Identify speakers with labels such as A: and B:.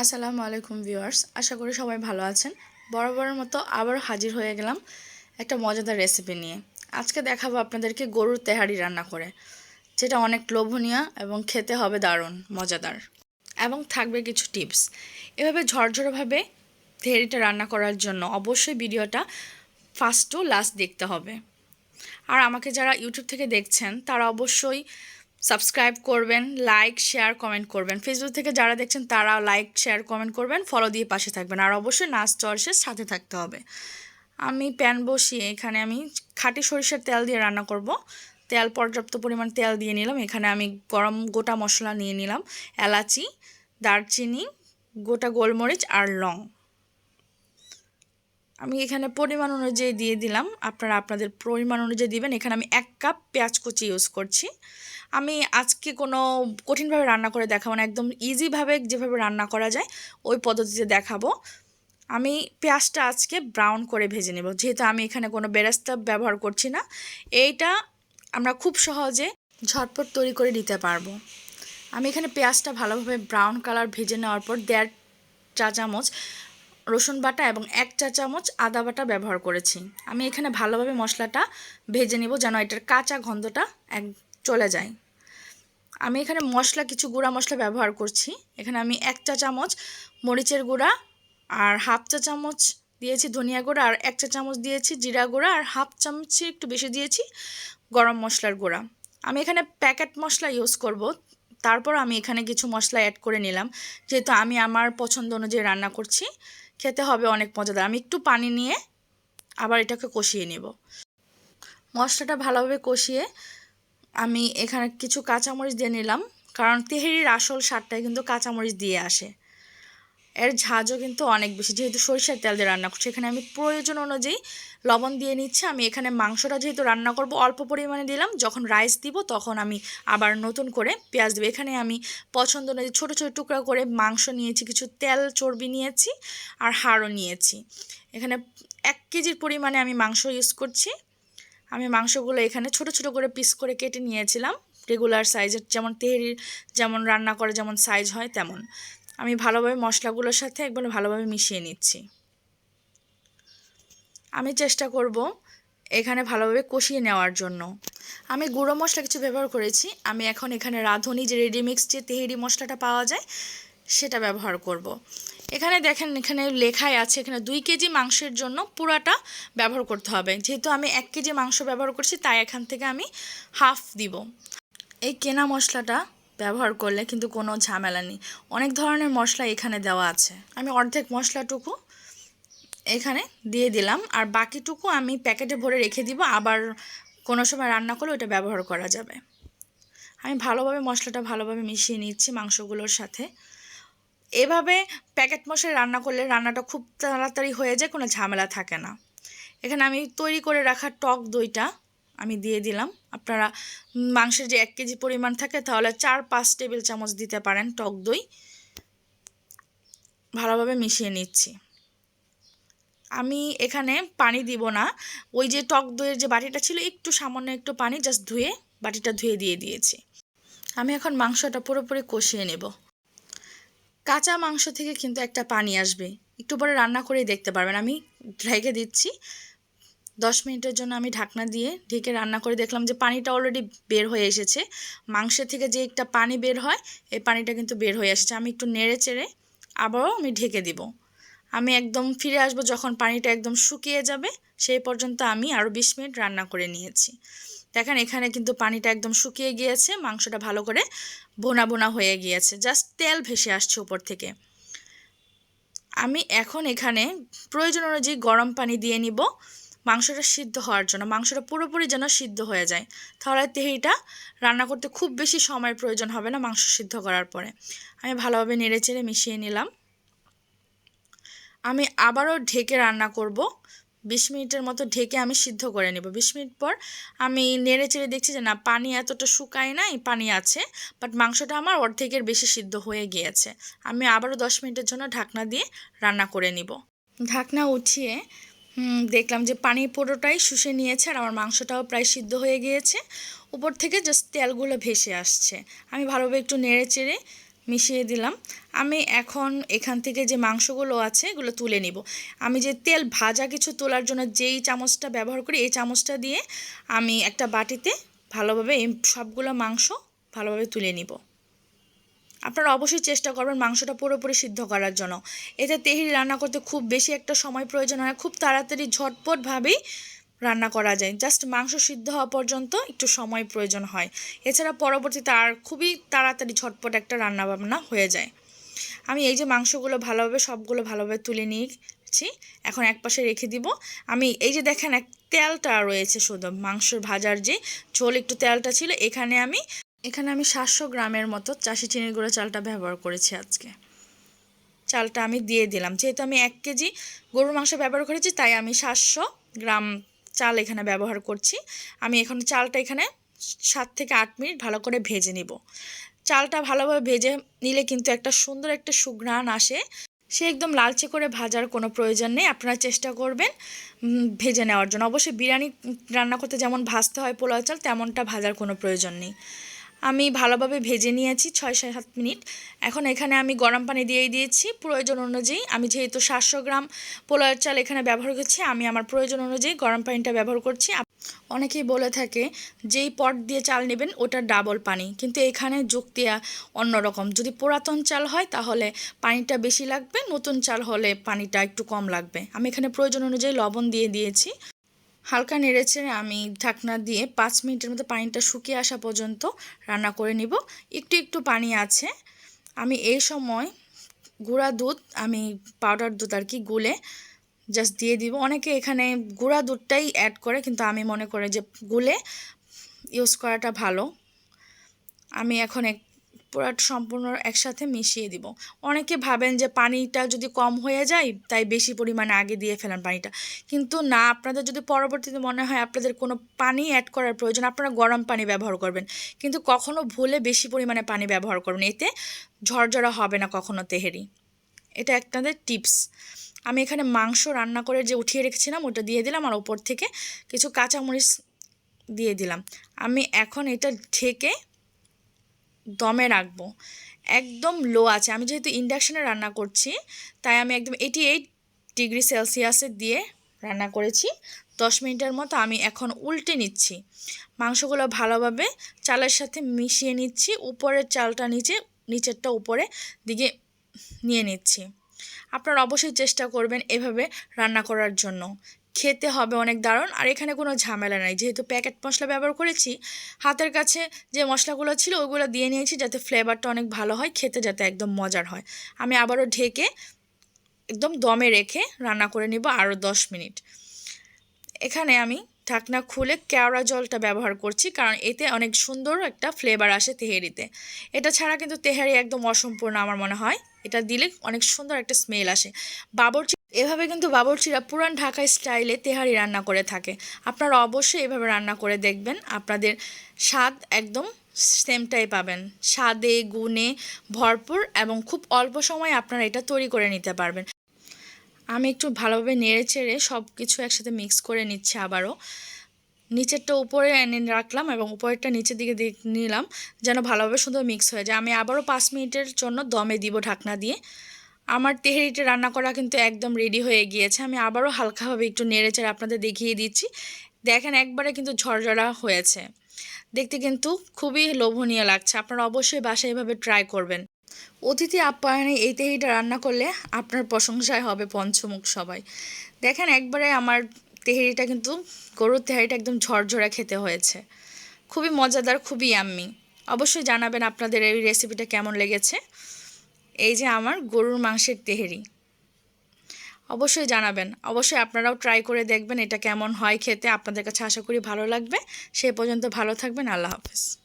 A: আসসালামু আলাইকুম ভিউয়ার্স, আশা করি সবাই ভালো আছেন। বরাবরের মতো আবার হাজির হয়ে গেলাম একটা মজাদার রেসিপি নিয়ে। আজকে দেখাবো আপনাদেরকে গরুর তেহারি রান্না করে, যেটা অনেক লোভনীয় এবং খেতে হবে দারুণ, মজাদার। এবং থাকবে কিছু টিপস এভাবে ঝরঝরভাবে তেহারিটা রান্না করার জন্য অবশ্যই ভিডিওটা ফার্স্ট টু লাস্ট দেখতে হবে। আর আমাকে যারা ইউটিউব থেকে দেখছেন, তারা অবশ্যই সাবস্ক্রাইব করবেন লাইক শেয়ার কমেন্ট করবেন। ফেসবুক থেকে যারা দেখছেন, তারাও লাইক শেয়ার কমেন্ট করবেন। ফলো দিয়ে পাশে থাকবেন। আর অবশ্যই নাচ চর্চের সাথে থাকতে হবে। আমি প্যান বসিয়ে এখানে আমি খাঁটি সরিষার তেল দিয়ে রান্না করব। তেল, পর্যাপ্ত পরিমাণ তেল দিয়ে নিলাম। এখানে আমি গরম গোটা মশলা নিয়ে নিলাম। এলাচি, দারচিনি, গোটা গোলমরিচ আর লং। আমি এখানে পরিমাণ অনুযায়ী দিয়ে দিলাম। আপনারা আপনাদের পরিমাণ অনুযায়ী দিবেন। এখানে আমি এক কাপ পেঁয়াজ কুচি ইউজ করছি। আমি আজকে কোনো কঠিনভাবে রান্না করে দেখাবো না। একদম ইজিভাবে যেভাবে রান্না করা যায়, ওই পদ্ধতিতে দেখাবো। আমি পেঁয়াজটা আজকে ব্রাউন করে ভেজে নেব। যেহেতু আমি এখানে কোনো বেরাস্তা ব্যবহার করছি না, এইটা আমরা খুব সহজে ঝটপট তৈরি করে নিতে পারব। আমি এখানে পেঁয়াজটা ভালোভাবে ব্রাউন কালার ভেজে নেওয়ার পর দেড় চা চামচ রসুন বাটা এবং এক চা চামচ আদা বাটা ব্যবহার করেছি। আমি এখানে ভালোভাবে মশলাটা ভেজে নিব যেন এটার কাঁচা গন্ধটা এক চলে যায়। আমি এখানে মশলা, কিছু গুঁড়া মশলা ব্যবহার করছি। এখানে আমি এক চা চামচ মরিচের গুঁড়া আর হাফ চা চামচ দিয়েছি ধনিয়া গুঁড়া আর এক চা চামচ দিয়েছি জিরা গুঁড়া আর হাফ চামচে একটু বেশি দিয়েছি গরম মশলার গুঁড়া। আমি এখানে প্যাকেট মশলা ইউজ করব। তারপর আমি এখানে কিছু মশলা অ্যাড করে নিলাম। যেহেতু আমি আমার পছন্দ অনুযায়ী রান্না করছি, খেতে হবে অনেক মজাদার। আমি একটু পানি নিয়ে আবার এটাকে কষিয়ে নেব। মশলাটা ভালোভাবে কষিয়ে আমি এখানে কিছু কাঁচামরিচ দিয়ে নিলাম। কারণ তেহেরির আসল স্বাদটাই কিন্তু কাঁচামরিচ দিয়ে আসে। এর ঝাঁজও কিন্তু অনেক বেশি। যেহেতু সরিষার তেল দিয়ে রান্না করছি, এখানে আমি প্রয়োজন অনুযায়ী লবণ দিয়ে নিচ্ছি। আমি এখানে মাংসটা যেহেতু রান্না করব, অল্প পরিমাণে দিলাম। যখন রাইস দিব, তখন আমি আবার নতুন করে পেঁয়াজ দেবো। এখানে আমি পছন্দ অনুযায়ী ছোটো ছোটো টুকরা করে মাংস নিয়েছি, কিছু তেল চর্বি নিয়েছি আর হাড়ও নিয়েছি। এখানে এক কেজির পরিমাণে আমি মাংস ইউজ করছি। আমি মাংসগুলো এখানে ছোট ছোট করে পিস করে কেটে নিয়েছিলাম। রেগুলার সাইজের যেমন তেহরির যেমন রান্না করে যেমন সাইজ হয় তেমন। আমি ভালোভাবে মশলাগুলোর সাথে একবার ভালোভাবে মিশিয়ে নিচ্ছি। আমি চেষ্টা করব এখানে ভালোভাবে কষিয়ে নেওয়ার জন্য। আমি গুঁড়ো মশলা কিছু ব্যবহার করেছি। আমি এখন এখানে রাঁধুনি যে রেডিমিক্স যে তেহেরি মশলাটা পাওয়া যায়, সেটা ব্যবহার করব। এখানে দেখেন, এখানে লেখাই আছে, এখানে দুই কেজি মাংসের জন্য পুরাটা ব্যবহার করতে হবে। যেহেতু আমি এক কেজি মাংস ব্যবহার করছি, তাই এখান থেকে আমি হাফ দিব। এই কেনা মশলাটা ব্যবহার করলে কিন্তু কোনো ঝামেলা নেই। অনেক ধরনের মশলা এখানে দেওয়া আছে। আমি অর্ধেক মশলাটুকু এখানে দিয়ে দিলাম। আর বাকিটুকু আমি প্যাকেটে ভরে রেখে দিব। আবার কোনো সময় রান্না করলে ওটা ব্যবহার করা যাবে। আমি ভালোভাবে মশলাটা ভালোভাবে মিশিয়ে নিচ্ছি মাংসগুলোর সাথে। এভাবে প্যাকেট মশলা রান্না করলে রান্নাটা খুব তাড়াতাড়ি হয়ে যায়, কোনো ঝামেলা থাকে না। এখানে আমি তৈরি করে রাখা টক দইটা আমি দিয়ে দিলাম। আপনারা মাংসের যে এক কেজি পরিমাণ থাকে তাহলে চার পাঁচ টেবিল চামচ দিতে পারেন টক দই। ভালোভাবে মিশিয়ে নিচ্ছি। আমি এখানে পানি দিব না। ওই যে টক দইয়ের যে বাটিটা ছিল একটু সামান্য একটু পানি জাস্ট ধুয়ে বাটিটা ধুয়ে দিয়ে দিয়েছি। আমি এখন মাংসটা পুরোপুরি কষিয়ে নেব। কাঁচা মাংস থেকে কিন্তু একটা পানি আসবে। একটু পরে রান্না করেই দেখতে পারবেন। আমি ঢেকে দিচ্ছি। দশ মিনিটের জন্য আমি ঢাকনা দিয়ে ঢেকে রান্না করে দেখলাম যে পানিটা অলরেডি বের হয়ে এসেছে। মাংসের থেকে যে একটা পানি বের হয়, এই পানিটা কিন্তু বের হয়ে এসেছে। আমি একটু নেড়ে চেড়ে আবারও আমি ঢেকে দিব। আমি একদম ফিরে আসব যখন পানিটা একদম শুকিয়ে যাবে, সেই পর্যন্ত আমি আরও বিশ মিনিট রান্না করে নিয়েছি। দেখেন এখানে কিন্তু পানিটা একদম শুকিয়ে গিয়েছে, মাংসটা ভালো করে বোনা বোনা হয়ে গিয়েছে। জাস্ট তেল ভেসে আসছে উপর থেকে। আমি এখন এখানে প্রয়োজন অনুযায়ী গরম পানি দিয়ে নিব। মাংসটা সিদ্ধ হওয়ার জন্য, মাংসটা পুরোপুরি যেন সিদ্ধ হয়ে যায়। তাহলে তেহিটা রান্না করতে খুব বেশি সময়ের প্রয়োজন হবে না মাংস সিদ্ধ করার পরে। আমি ভালোভাবে নেড়ে চেড়ে মিশিয়ে নিলাম। আমি আবারও ঢেকে রান্না করব। বিশ মিনিটের মতো ঢেকে আমি সিদ্ধ করে নেব। বিশ মিনিট পর আমি নেড়ে চেড়ে দেখছি যে না, পানি এতটা শুকায় নাই, পানি আছে বাট মাংসটা আমার অর্ধেকের বেশি সিদ্ধ হয়ে গিয়েছে। আমি আবারও দশ মিনিটের জন্য ঢাকনা দিয়ে রান্না করে নিব। ঢাকনা উঠিয়ে দেখলাম যে পানি পুরোটাই শুষে নিয়েছে আর আমার মাংসটাও প্রায় সিদ্ধ হয়ে গিয়েছে। উপর থেকে জাস্ট তেলগুলো ভেসে আসছে। আমি ভালোভাবে একটু নেড়ে চেড়ে মিশিয়ে দিলাম। আমি এখন এখান থেকে যে মাংসগুলো আছে এগুলো তুলে নিব। আমি যে তেল ভাজা কিছু তোলার জন্য যেই চামচটা ব্যবহার করি এই চামচটা দিয়ে আমি একটা বাটিতে ভালোভাবে সবগুলো মাংস ভালোভাবে তুলে নিব। আপনারা অবশ্যই চেষ্টা করবেন মাংসটা পুরোপুরি সিদ্ধ করার জন্য। এতে তেহিরি রান্না করতে খুব বেশি একটা সময় প্রয়োজন হয় খুব তাড়াতাড়ি ঝটপটভাবেই রান্না করা যায়। জাস্ট মাংস সিদ্ধ হওয়া পর্যন্ত একটু সময় প্রয়োজন হয়। এছাড়া পরবর্তীতে আর খুবই তাড়াতাড়ি ঝটপট একটা রান্না বান্না হয়ে যায়। আমি এই যে মাংসগুলো ভালোভাবে, সবগুলো ভালোভাবে তুলে নিয়েছি, এখন এক পাশে রেখে দিব। আমি এই যে দেখেন এক তেলটা রয়েছে শুধু, মাংসর ভাজার যে ঝোল, একটু তেলটা ছিল, এখানে আমি এখানে আমি সাতশো গ্রামের মতো চাষি চিনির গুঁড়ো চালটা ব্যবহার করেছি আজকে। চালটা আমি দিয়ে দিলাম। যেহেতু আমি এক কেজি গরুর মাংস ব্যবহার করেছি, তাই আমি সাতশো গ্রাম চাল এখানে ব্যবহার করছি। আমি এখন চালটা এখানে সাত থেকে আট মিনিট ভালো করে ভেজে নিব। চালটা ভালোভাবে ভেজে নিলে কিন্তু একটা সুন্দর একটা সুঘ্রাণ আসে। সে একদম লালচে করে ভাজার কোনো প্রয়োজন নেই। আপনারা চেষ্টা করবেন ভেজে নেওয়ার জন্য। অবশ্যই বিরিয়ানি রান্না করতে যেমন ভাজতে হয় পোলাও চাল, তেমনটা ভাজার কোনো প্রয়োজন নেই। আমি ভালোভাবে ভেজে নিয়েছি ছয় সাত মিনিট। এখন এখানে আমি গরম পানি দিয়ে দিয়েছি। প্রয়োজন অনুযায়ী আমি যেহেতু সাতশো গ্রাম পোলাওয়ের চাল এখানে ব্যবহার করছি, আমি আমার প্রয়োজন অনুযায়ী গরম পানিটা ব্যবহার করছি। অনেকেই বলে থাকে, যেই পট দিয়ে চাল নেবেন ওটা ডাবল পানি। কিন্তু এখানে যুক্তি অন্যরকম। যদি পুরাতন চাল হয় তাহলে পানিটা বেশি লাগবে, নতুন চাল হলে পানিটা একটু কম লাগবে। আমি এখানে প্রয়োজন অনুযায়ী লবণ দিয়ে দিয়েছি। হালকা নেড়েচেড়ে আমি ঢাকনা দিয়ে পাঁচ মিনিটের মতো পানিটা শুকিয়ে আসা পর্যন্ত রান্না করে নিব। একটু একটু পানি আছে। আমি এই সময় গুঁড়া দুধ, আমি পাউডার দুধ আর কি গুলে জাস্ট দিয়ে দিব। অনেকে এখানে গুঁড়া দুধটাই অ্যাড করে, কিন্তু আমি মনে করি যে গুলে ইউজ করাটা ভালো। আমি এখন এক পুরো সম্পূর্ণ একসাথে মিশিয়ে দিব। অনেকে ভাবেন যে পানিটা যদি কম হয়ে যায়, তাই বেশি পরিমাণে আগে দিয়ে ফেলেন পানিটা। কিন্তু না, আপনাদের যদি পরবর্তীতে মনে হয় আপনাদের কোনো পানি অ্যাড করার প্রয়োজন, আপনারা গরম পানি ব্যবহার করবেন। কিন্তু কখনো ভুলে বেশি পরিমাণে পানি ব্যবহার করবেন এতে ঝরঝরা হবে না কখনো তেহেরি। এটা একটাদের টিপস। আমি এখানে মাংস রান্না করে যে উঠিয়ে রেখেছিলাম, ওটা দিয়ে দিলাম আর ওপর থেকে কিছু কাঁচামরিচ দিয়ে দিলাম। আমি এখন এটা ঢেকে দমে রাখব। একদম লো আছে। আমি যেহেতু ইন্ডাকশানে রান্না করছি, তাই আমি একদম এইটি এইট ডিগ্রি সেলসিয়াসে দিয়ে রান্না করেছি। দশ মিনিটের মতো আমি এখন উল্টে নিচ্ছি। মাংসগুলো ভালোভাবে চালের সাথে মিশিয়ে নিচ্ছি। উপরের চালটা নিচে, নিচেরটা উপরে দিকে নিয়ে নিচ্ছি। আপনারা অবশ্যই চেষ্টা করবেন এভাবে রান্না করার জন্য। খেতে হবে অনেক দারুণ। আর এখানে কোনো ঝামেলা নাই। যেহেতু প্যাকেট মশলা ব্যবহার করেছি, হাতের কাছে যে মশলাগুলো ছিল ওগুলো দিয়ে নিয়েছি যাতে ফ্লেভারটা অনেক ভালো হয়, খেতে যাতে একদম মজার হয়। আমি আবারও ঢেকে একদম দমে রেখে রান্না করে নিব আরও দশ মিনিট। এখানে আমি ঢাকনা খুলে কেওড়া জলটা ব্যবহার করছি, কারণ এতে অনেক সুন্দর একটা ফ্লেভার আসে তেহেরিতে। এটা ছাড়া কিন্তু তেহারি একদম অসম্পূর্ণ আমার মনে হয়। এটা দিলে অনেক সুন্দর একটা স্মেল আসে। বাবরচি এভাবে কিন্তু বাবরচিরা পুরান ঢাকা স্টাইলে তেহারি রান্না করে থাকে। আপনারা অবশ্যই এভাবে রান্না করে দেখবেন। আপনাদের স্বাদ একদম সেমটাই পাবেন। স্বাদে, গুণে ভরপুর এবং খুব অল্প সময়ে আপনারা এটা তৈরি করে নিতে পারবেন। আমি একটু ভালোভাবে নেড়ে চেড়ে সব কিছু একসাথে মিক্স করে নিচ্ছি আবারও। নিচেরটা উপরে এনে রাখলাম এবং উপরেরটা নিচের দিকে নিলাম যেন ভালোভাবে সুন্দর মিক্স হয়ে যায়। আমি আবারও পাঁচ মিনিটের জন্য দমে দিব ঢাকনা দিয়ে। আমার তেহেরিটা রান্না করা কিন্তু একদম রেডি হয়ে গিয়েছে। আমি আবারও হালকাভাবে একটু নেড়ে চেড়ে আপনাদের দেখিয়ে দিচ্ছি। দেখেন একবারে কিন্তু ঝরঝরা হয়েছে। দেখতে কিন্তু খুবই লোভনীয় লাগছে। আপনারা অবশ্যই বাসায় এভাবে ট্রাই করবেন। অতিথি আপ্যায়নে এই তেহিটা রান্না করলে আপনার প্রশংসায় হবে পঞ্চমুখ সবাই। দেখেন একবারে আমার তেহারিটা কিন্তু, গরুর তেহারিটা একদম ঝরঝরা খেতে হয়েছে। খুবই মজাদার, খুবই আম্মি অবশ্যই জানাবেন আপনাদের এই রেসিপিটা কেমন লেগেছে। এই যে আমার গরুর মাংসের তেহেরি। অবশ্যই জানাবেন। অবশ্যই আপনারাও ট্রাই করে দেখবেন এটা কেমন হয় খেতে। আপনাদের কাছে আশা করি ভালো লাগবে। সে পর্যন্ত ভালো থাকবেন। আল্লাহ হাফেজ।